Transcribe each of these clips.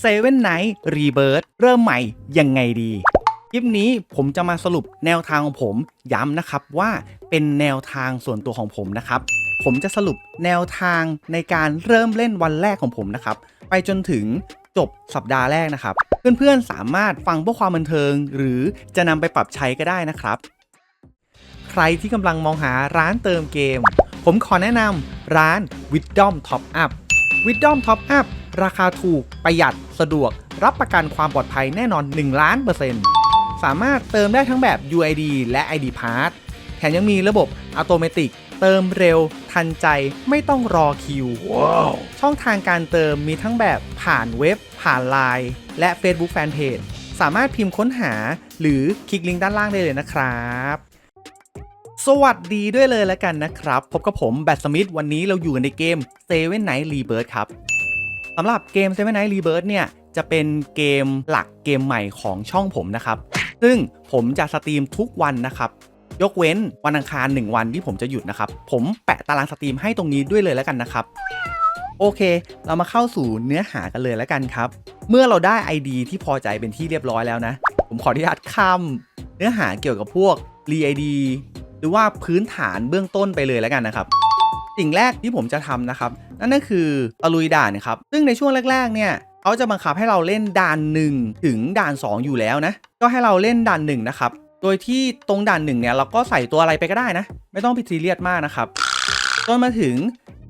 เซเว่นไนท์รีเบิร์เริ่มใหม่ยังไงดี คลิปนี้ผมจะมาสรุปแนวทางของผมย้ำนะครับว่าเป็นแนวทางส่วนตัวของผมนะครับ ผมจะสรุปแนวทางในการเริ่มเล่นวันแรกของผมนะครับ ไปจนถึงจบสัปดาห์แรกนะครับ เพื่อนๆสามารถฟังเพื่อความบันเทิง หรือจะนำไปปรับใช้ก็ได้นะครับ ใครที่กำลังมองหาร้านเติมเกม ผมขอแนะนำร้าน Wisdom Top Up Wisdom Top Up ราคาถูก ประหยัด สะดวก รับประกันความปลอดภัยแน่นอน 1 ล้านเปอร์เซ็นต์สามารถเติมได้ทั้งแบบ UID และ ID Pass แถมยังมีระบบอัตโนมัติเติมเร็ว ทันใจไม่ต้องรอคิวช่องทางการเติมมีทั้งแบบผ่านเว็บ ผ่านไลน์และ Facebook Fanpage สามารถพิมพ์ค้นหา หรือคลิกลิงก์ด้านล่างได้เลยนะครับ สวัสดีด้วยเลยแล้วกันนะครับ พบกับผมแบทสมิธวันนี้เราอยู่กันในเกม Seven Night Rebirth ครับ สำหรับเกม Seven Night Rebirth เนี่ย จะเป็นเกมหลักเกมใหม่ของช่องผมนะครับ ซึ่งผมจะสตรีมทุกวันนะครับ ยกเว้นวันอังคาร 1 วันที่ผมจะหยุดนะครับ ผมแปะตารางสตรีมให้ตรงนี้ด้วยเลยแล้วกันนะครับ โอเค เรามาเข้าสู่เนื้อหากันเลยแล้วกันครับ เมื่อเราได้ ID ที่พอใจเป็นที่เรียบร้อยแล้วนะ ผมขออนุญาตข้ามเนื้อหาเกี่ยวกับพวก re ID หรือว่าพื้นฐานเบื้องต้นไปเลยแล้วกันนะครับ สิ่งแรกที่ผมจะทำนะครับ นั่นก็คือตะลุยด่านนะครับ ซึ่งในช่วงแรก ๆ เนี่ยเขาจะบังคับให้เราเล่นด่าน 1 ถึงด่าน 2 อยู่แล้วนะ ก็ให้เราเล่นด่าน1นะครับ โดยที่ตรงด่าน1เนี่ยเราก็ใส่ตัวอะไรไปก็ได้นะ ไม่ต้องพิซีเรียสมากนะครับ จนมาถึง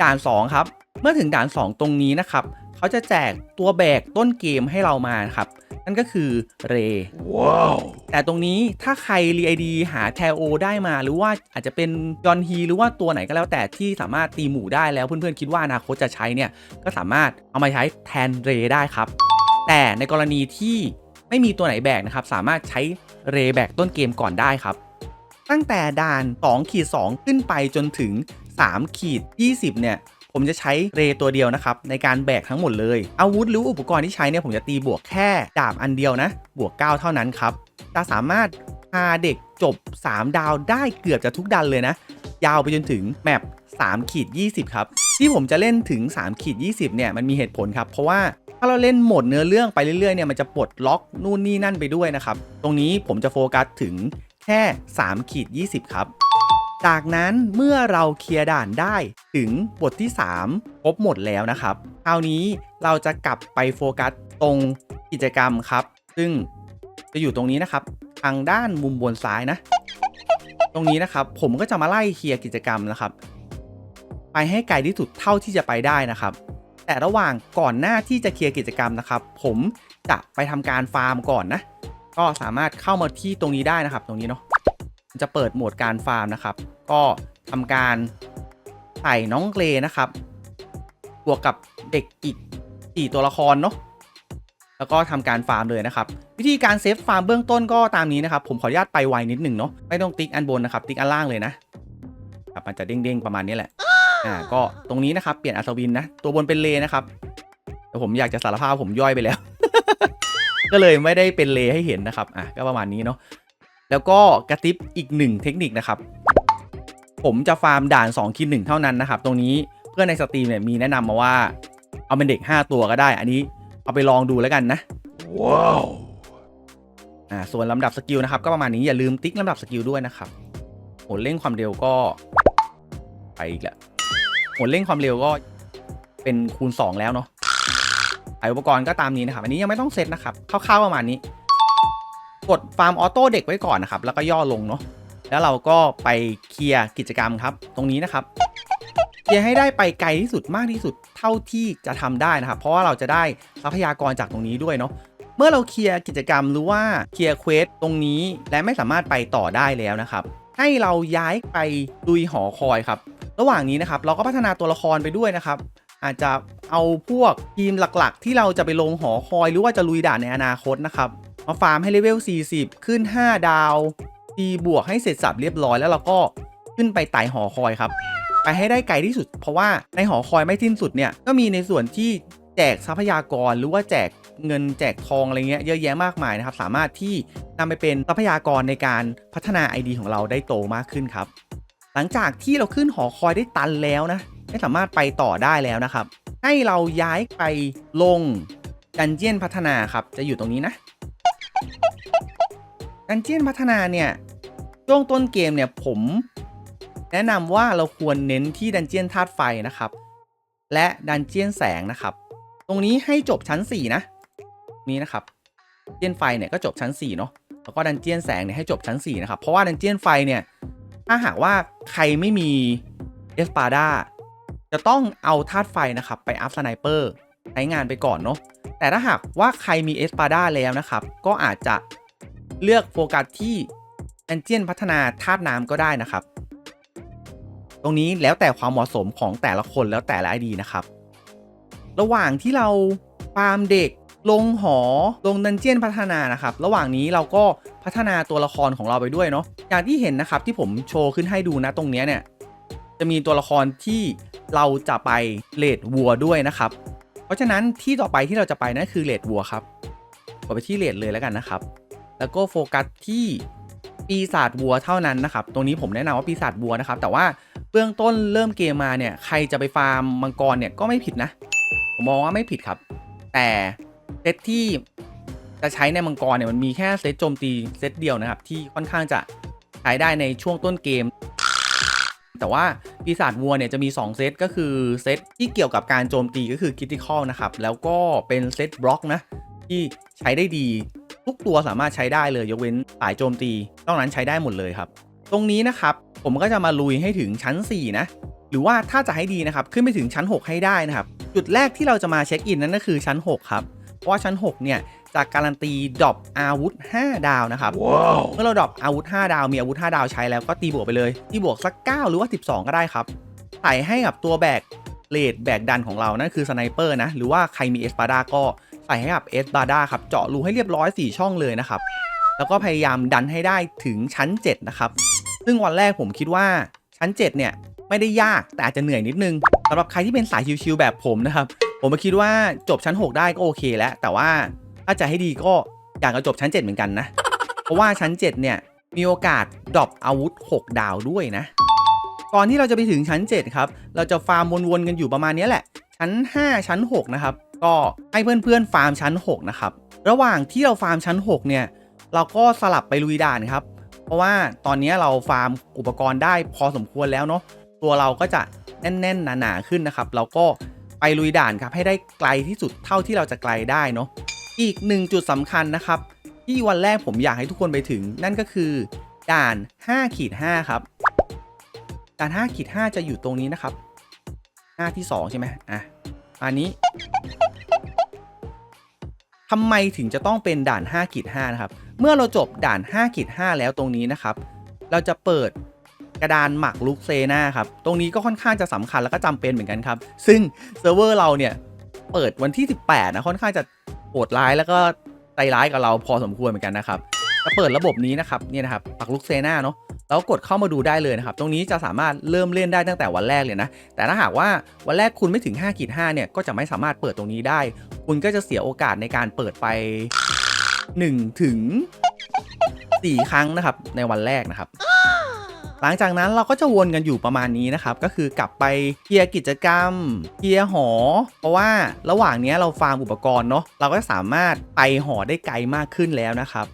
ด่าน 2 ครับ เมื่อถึงด่าน 2 ตรงนี้นะครับ เขาจะแจกตัวแบกต้นเกมให้เรามานะครับ นั่นก็คือเรว้าวแต่ตรงนี้ถ้าใครรีไอดีหาแทโอได้มา หรือว่าอาจจะเป็นยอนฮีหรือว่าตัวไหนก็แล้วแต่ที่สามารถตีหมู่ได้แล้วเพื่อนๆคิดว่าอนาคตจะใช้เนี่ยก็สามารถเอามาใช้แทนเรได้ครับ แต่ในกรณีที่ไม่มีตัวไหนแบกนะครับสามารถใช้เรแบกต้นเกมก่อนได้ครับ ตั้งแต่ด่าน2ขีด2ขึ้นไปจนถึง3ขีด20เนี่ย ผมจะใช้เรตัวเดียวนะครับในการแบกทั้งหมดเลย อาวุธหรืออุปกรณ์ที่ใช้เนี่ยผมจะตีบวกแค่ดาบอันเดียวนะ บวก 9 เท่านั้นครับจะสามารถพาเด็กจบ 3 ดาวได้เกือบจะทุกดันเลยนะ ยาวไปจนถึงแมป3ขีด20 ครับ ที่ผมจะเล่นถึง3ขีด20 เนี่ยมันมีเหตุผลครับ เพราะว่าถ้าเราเล่นหมดเนื้อเรื่องไปเรื่อยๆเนี่ยมันจะปลดล็อกนู่นนี่นั่นไปด้วยนะครับ ตรงนี้ผมจะโฟกัสถึงแค่3ขีด20 ครับ จากนั้นเมื่อเราเคลียร์ด่านได้ถึงบทที่ 3 ครบหมดแล้วนะครับ คราวนี้เราจะกลับไปโฟกัสตรงกิจกรรมครับ ซึ่งจะอยู่ตรงนี้นะครับ ทางด้านมุมบนซ้ายนะ ตรงนี้นะครับผมก็จะมาไล่เคลียร์กิจกรรมนะครับ ไปให้ไกลที่สุดเท่าที่จะไปได้นะครับ แต่ระหว่างก่อนหน้าที่จะเคลียร์กิจกรรมนะครับ ผมจะไปทำการฟาร์มก่อนนะ ก็สามารถเข้ามาที่ตรงนี้ได้นะครับ ตรงนี้เนาะ จะเปิดโหมดการฟาร์มนะครับ ก็ทำการใส่น้องเกรนะครับบวกกับเด็กอีก4ตัวละครเนาะแล้วก็ทำการฟาร์มเลยนะครับ วิธีการเซฟฟาร์มเบื้องต้นก็ตามนี้นะครับ ผมขออนุญาตไปไวนิดหนึ่งเนาะไม่ต้องติ๊กอันบนนะครับ ติ๊กอันล่างเลยนะครับมันจะเด้งๆประมาณนี้แหละอ่าก็ตรงนี้นะครับเปลี่ยนอัศวินนะ ตัวบนเป็นเลนะครับแต่ผมอยากจะสารภาพผมย่อยไปแล้ว ก็เลยไม่ได้เป็นเลให้เห็นนะครับอะก็ประมาณนี้เนาะ แล้วก็กระติบอีกหนึ่งเทคนิคนะครับ ผมจะฟาร์มด่าน2คิดหนึ่งเท่านั้นนะครับ ตรงนี้เพื่อนในสตรีมเนี่ยมีแนะนำมาว่า เอาเป็นเด็ก 5 ตัวก็ได้ อันนี้เอาไปลองดูแล้วกันนะว้าวอ่าส่วนลำดับสกิลนะครับ ก็ประมาณนี้อย่าลืมติ๊กลำดับสกิลด้วยนะครับโหนเร่งความเร็วก็ไปอีกแล้วโหนเร่งความเร็วก็เป็นคูณ 2 แล้วเนาะไออุปกรณ์ก็ตามนี้นะครับ อันนี้ยังไม่ต้องเซตนะครับคร่าวๆประมาณนี้ กดฟาร์มออโต้เด็กไว้ก่อนนะครับ แล้วก็ย่อลงเนาะแล้วเราก็ไปเคลียร์กิจกรรมครับ ตรงนี้นะครับเคลียร์ให้ได้ไปไกลที่สุดมากที่สุดเท่าที่จะทำได้นะครับ เพราะว่าเราจะได้ทรัพยากรจากตรงนี้ด้วยเนาะเมื่อเราเคลียร์กิจกรรมหรือว่าเคลียร์เควสตรงนี้และไม่สามารถไปต่อได้แล้วนะครับ ให้เราย้ายไปดุยหอคอยครับ ระหว่างนี้นะครับ เราก็พัฒนาตัวละครไปด้วยนะครับ อาจจะเอาพวกทีมหลักๆ ที่เราจะไปลงหอคอยหรือว่าจะลุยด่านในอนาคตนะครับ มาฟาร์มให้เลเวล 40 ขึ้น 5 ดาวตีบวกให้เสร็จสับเรียบร้อยแล้วเราก็ขึ้นไปไต่หอคอยครับ ไปให้ได้ไกลที่สุด เพราะว่าในหอคอยไม่สิ้นสุดเนี่ยก็มีในส่วนที่แจกทรัพยากรหรือว่าแจกเงินแจกทองอะไรเงี้ยเยอะแยะมากมายนะครับ สามารถที่นำไปเป็นทรัพยากรในการพัฒนา ID ของเราได้โตมากขึ้นครับ หลังจากที่เราขึ้นหอคอยได้ตันแล้วนะไม่สามารถไปต่อได้แล้วนะครับ ให้เราย้ายไปลงดันเจียนพัฒนาครับจะอยู่ตรงนี้นะ ดันเจียนพัฒนาเนี่ยช่วงต้นเกมเนี่ยผมแนะนำว่าเราควรเน้นที่ดันเจียนธาตุไฟนะครับ และดันเจียนแสงนะครับ ตรงนี้ให้จบชั้น 4 นะ นี้นะครับเจียนไฟเนี่ยก็จบชั้น 4 เนาะแล้วก็ดันเจียนแสงเนี่ยให้จบชั้น 4 นะครับ เพราะว่าดันเจียนไฟเนี่ยถ้าหากว่าใครไม่มีเอสปาดาจะต้องเอาธาตุไฟนะครับไปอัพสไนเปอร์ใช้งานไปก่อนเนาะแต่ถ้าหากว่าใครมีเอสปาดาแล้วนะครับ ก็อาจจะ เลือกโฟกัสที่แอนเจียนพัฒนาธาตุน้ำก็ได้นะครับ ตรงนี้แล้วแต่ความเหมาะสมของแต่ละคนแล้วแต่ละไอดีนะครับ ระหว่างที่เราฟาร์มเด็กลงหอลงดันเจียนพัฒนานะครับ ระหว่างนี้เราก็พัฒนาตัวละครของเราไปด้วยเนาะอย่างที่เห็นนะครับที่ผมโชว์ขึ้นให้ดูนะตรงเนี้ยเนี่ยจะมีตัวละครที่เราจะไปเลดวัวด้วยนะครับ เพราะฉะนั้นที่ต่อไปที่เราจะไปนั่นคือเลดวัวครับกดไปที่เลดเลยแล้วกันนะครับ แล้วก็โฟกัสที่ปีศาจวัวเท่านั้นนะครับ ตรงนี้ผมแนะนำว่าปีศาจวัวนะครับ แต่ว่าเบื้องต้นเริ่มเกมมาเนี่ย ใครจะไปฟาร์มมังกรเนี่ยก็ไม่ผิดนะ ผมมองว่าไม่ผิดครับ แต่เซตที่จะใช้ในมังกรเนี่ยมันมีแค่เซตโจมตีเซตเดียวนะครับ ที่ค่อนข้างจะใช้ได้ในช่วงต้นเกม แต่ว่าปีศาจวัวเนี่ยจะมี 2 เซตก็คือเซตที่เกี่ยวกับการโจมตีก็คือคิ t ิคอลนะครับ แล้วก็เป็นเซตบล็อกนะที่ใช้ได้ดี ทุกตัวสามารถใช้ได้เลยยกเว้นสายโจมตีนอกนั้นใช้ได้หมดเลยครับ ตรงนี้นะครับผมก็จะมาลุยให้ถึงชั้น 4 นะ หรือว่าถ้าจะให้ดีนะครับขึ้นไปถึงชั้น 6 ให้ได้นะครับจุดแรกที่เราจะมาเช็คอินนั่นก็คือชั้น 6 ครับ เพราะว่าชั้น 6 เนี่ยจะการันตีดรอปอาวุธ 5 ดาวนะครับ Wow. เมื่อเราดรอปอาวุธ 5 ดาวมีอาวุธ 5 ดาวใช้แล้วก็ตีบวกไปเลยตีบวกสัก 9 หรือว่า 12 ก็ได้ครับใส่ให้กับตัวแบกเลดแบกดันของเรานั่นคือสไนเปอร์นะหรือว่าใครมีเอสปาดาก็ ใส่ให้กับเอสปาดาครับเจาะรูให้เรียบร้อย 4 ช่องเลยนะครับ แล้วก็พยายามดันให้ได้ถึงชั้น 7 นะครับ ซึ่งวันแรกผมคิดว่าชั้น 7 เนี่ย ไม่ได้ยากแต่อาจจะเหนื่อยนิดนึงสำหรับใครที่เป็นสายชิวๆแบบผมนะครับ ผมก็คิดว่าจบชั้น 6 ได้ก็โอเคแล้ว แต่ว่าถ้าจะให้ดีก็อยากจะจบชั้น 7 เหมือนกันนะ เพราะว่าชั้น 7 เนี่ยมีโอกาสดรอปอาวุธ 6 ดาวด้วยนะก่อนที่เราจะไปถึงชั้น 7 ครับ เราจะฟาร์มวนๆกันอยู่ประมาณนี้แหละ ชั้น 5 ชั้น 6 นะครับ ก็ให้เพื่อนๆฟาร์มชั้น 6 นะครับ ระหว่างที่เราฟาร์มชั้น 6 เนี่ย เราก็สลับไปลุยด่านครับ เพราะว่าตอนนี้เราฟาร์มอุปกรณ์ได้พอสมควรแล้วเนาะ ตัวเราก็จะแน่นๆหนาๆขึ้นนะครับ เราก็ไปลุยด่านครับให้ได้ไกลที่สุดเท่าที่เราจะไกลได้เนาะ อีกหนึ่งจุดสำคัญนะครับ ที่วันแรกผมอยากให้ทุกคนไปถึง นั่นก็คือ ด่าน5ขีด5ครับ ด่าน5ขีด5จะอยู่ตรงนี้นะครับ หน้าที่ 2 ใช่ไหมอะอันนี้ทำไมถึงจะต้องเป็นด่าน5ขีด5นะครับ เมื่อเราจบด่าน5ขีด5แล้วตรงนี้นะครับ เราจะเปิดกระดานหมักลุกเซนาครับ ตรงนี้ก็ค่อนข้างจะสำคัญแล้วก็จำเป็นเหมือนกันครับ ซึ่งเซิร์ฟเวอร์เราเนี่ย เปิดวันที่ 18 นะ ค่อนข้างจะโหดร้ายแล้วก็ใจร้ายกับเราพอสมควรเหมือนกันนะครับ จะเปิดระบบนี้นะครับเนี่ยนะครับปักลุกเซนาเนาะแล้วกดเข้ามาดูได้เลยนะครับ ตรงนี้จะสามารถเริ่มเล่นได้ตั้งแต่วันแรกเลยนะ แต่ถ้าหากว่าวันแรกคุณไม่ถึง5ขีด5เนี่ยก็จะไม่สามารถเปิดตรงนี้ได้ คุณก็จะเสียโอกาสในการเปิดไป1ถึง4ครั้งนะครับในวันแรกนะครับ หลังจากนั้นเราก็จะวนกันอยู่ประมาณนี้นะครับ ก็คือกลับไปเคลียร์กิจกรรมเคลียร์หอ เพราะว่าระหว่างนี้เราฟาร์มอุปกรณ์เนาะเราก็สามารถไปหอได้ไกลมากขึ้นแล้วนะครับ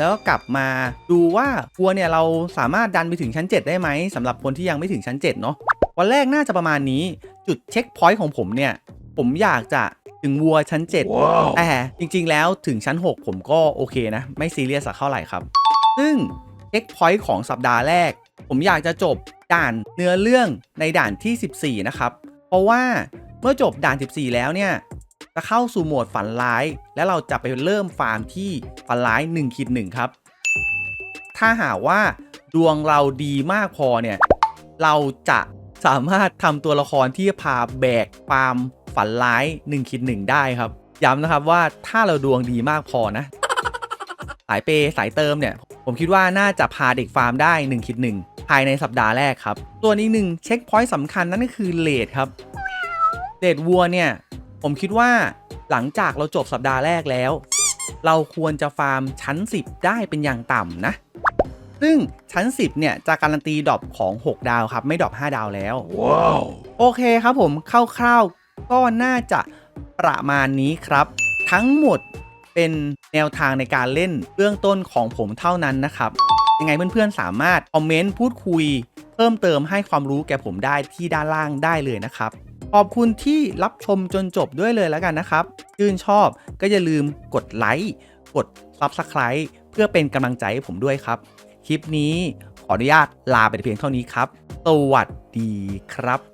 แล้วก็กลับมาดูว่าวัวเนี่ยเราสามารถดันไปถึงชั้น 7 ได้ไหมสำหรับคนที่ยังไม่ถึงชั้น 7 เนาะวันแรกน่าจะประมาณนี้จุดเช็คพอยต์ของผมเนี่ย ผมอยากจะถึงวัวชั้น 7 Wow. แต่จริง ๆ แล้วถึงชั้น 6 ผมก็โอเคนะ ไม่ซีเรียสสักเท่าไหร่ครับ ซึ่งเช็คพอยต์ของสัปดาห์แรก ผมอยากจะจบด่านเนื้อเรื่องในด่านที่ 14 นะครับ เพราะว่าเมื่อจบด่าน 14 แล้วเนี่ย จะเข้าสู่โหมดฝันร้าย และเราจะไปเริ่มฟาร์มที่ฝันร้าย1คิด1ครับ ถ้าหากว่าดวงเราดีมากพอเนี่ย เราจะสามารถทำตัวละครที่พาแบกฟาร์มฝันร้าย1คิด1ได้ครับ ย้ำนะครับว่าถ้าเราดวงดีมากพอนะ สายเปย์สายเติมเนี่ย ผมคิดว่าน่าจะพาเด็กฟาร์มได้1คิด1ภายในสัปดาห์แรกครับ ส่วนอีกหนึ่งเช็คพอยต์สำคัญนั่นก็คือเลดครับเลดวัวเนี่ย ผมคิดว่าหลังจากเราจบสัปดาห์แรกแล้ว เราควรจะฟาร์มชั้น 10 ได้เป็นอย่างต่ำนะ ซึ่งชั้น 10 เนี่ย จะการันตีดรอปของ 6 ดาวครับ ไม่ดรอป5 ดาวแล้ว Wow. โอเคครับผมคร่าวๆก็น่าจะประมาณนี้ครับ ทั้งหมดเป็นแนวทางในการเล่นเบื้องต้นของผมเท่านั้นนะครับ ยังไงเพื่อนๆสามารถคอมเมนต์พูดคุย เพิ่มเติมให้ความรู้แก่ผมได้ที่ด้านล่างได้เลยนะครับ ขอบคุณที่รับชมจนจบด้วยเลยแล้วกันนะครับชื่นชอบก็อย่าลืมกดไลค์ กด Subscribe เพื่อเป็นกำลังใจให้ผมด้วยครับ คลิปนี้ขออนุญาตลาไปเพียงเท่านี้ครับ สวัสดีครับ